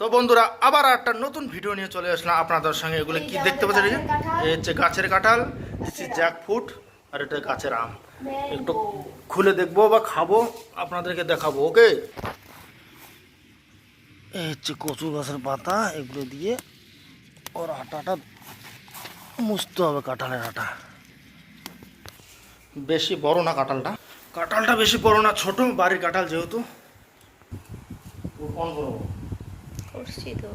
তো বন্ধুরা, আবার একটা নতুন ভিডিও নিয়ে চলে আসলাম আপনাদের সঙ্গে। এগুলো কি দেখতে পাচ্ছেন এই? হচ্ছে গাছের কাঁঠাল জ্যাক ফুড আর এটা গাছের আম। একটু খুলে দেখব বা খাব, আপনাদেরকে দেখাবো ওকে এই হচ্ছে কচু গাছের পাতা, এগুলো দিয়ে ওর আটাটা মুছতে হবে কাঁঠালের আটা। বেশি বড় না কাঁঠালটা? কাঁঠালটা বেশি বড় না, ছোট, বাড়ির কাঁঠাল যেহেতু। করছি তো।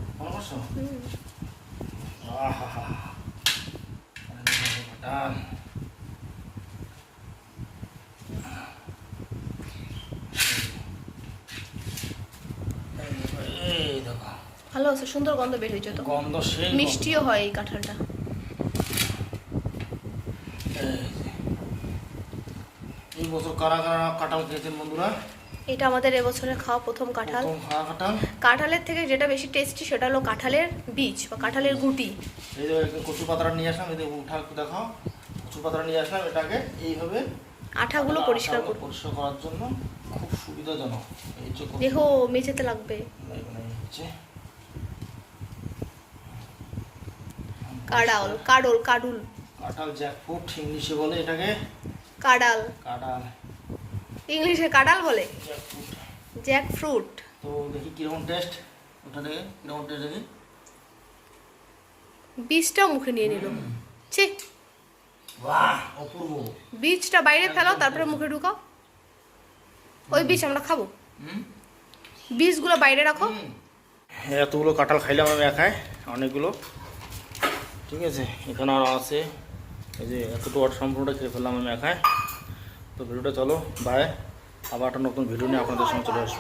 ভালো আছে সুন্দর গন্ধ বের হয়েছে তো। গন্ধ সেই মিষ্টিও হয় এই কাঁঠালটা। এই বছর কারা কারা কাঁঠাল খেয়েছেন বন্ধুরা? এটা আমাদের এবছরের খাওয়া প্রথম কাঁঠাল। কাঁঠালের থেকে যেটা বেশি টেস্টি সেটা হলো কাঁঠালের বীজ বা কাঁঠালের গুটি। এই যে কচু পাতাটা নিয়ে আসলাম এই যে উঠা দেখাও। কচু পাতাটা নিয়ে আসলাম এটাকে এইভাবে আঠাগুলো পরিষ্কার করব। পরিষ্কার করার জন্য খুব সুবিধাজনক। এই যে দেখো মেঝেতে লাগবে। কাডাল কাডল কাডুল। কাঁঠাল জ্যাকফ্রুট ইংলিশে বলে এটাকে। কাডাল। কাঁঠাল ইংলিশে কাডাল বলে? জ্যাক ফ্রুট তো দেখি কীরকম টেস্ট ওটা দেখে কীরকম টেস্ট দেখি? বীজটাও মুখে নিয়ে নিল। ছি। বাহ অপূর্ব। বীজটা বাইরে ফেলো তারপরে মুখে ঢুকাও। ওই বীজ আমরা খাব। বীজগুলো বাইরে রাখো। এতগুলো কাঁঠাল খাইলাম আমি একাই অনেকগুলো। ঠিক আছে এখানে আরও আছে। এই যে এতটুকু সম্পূর্ণটা খেয়ে ফেললাম আমি একাই। তো ভিডিওটা চলো বাই আবার একটা নতুন ভিডিও নিয়ে আপনাদের সঙ্গে চলে আসব।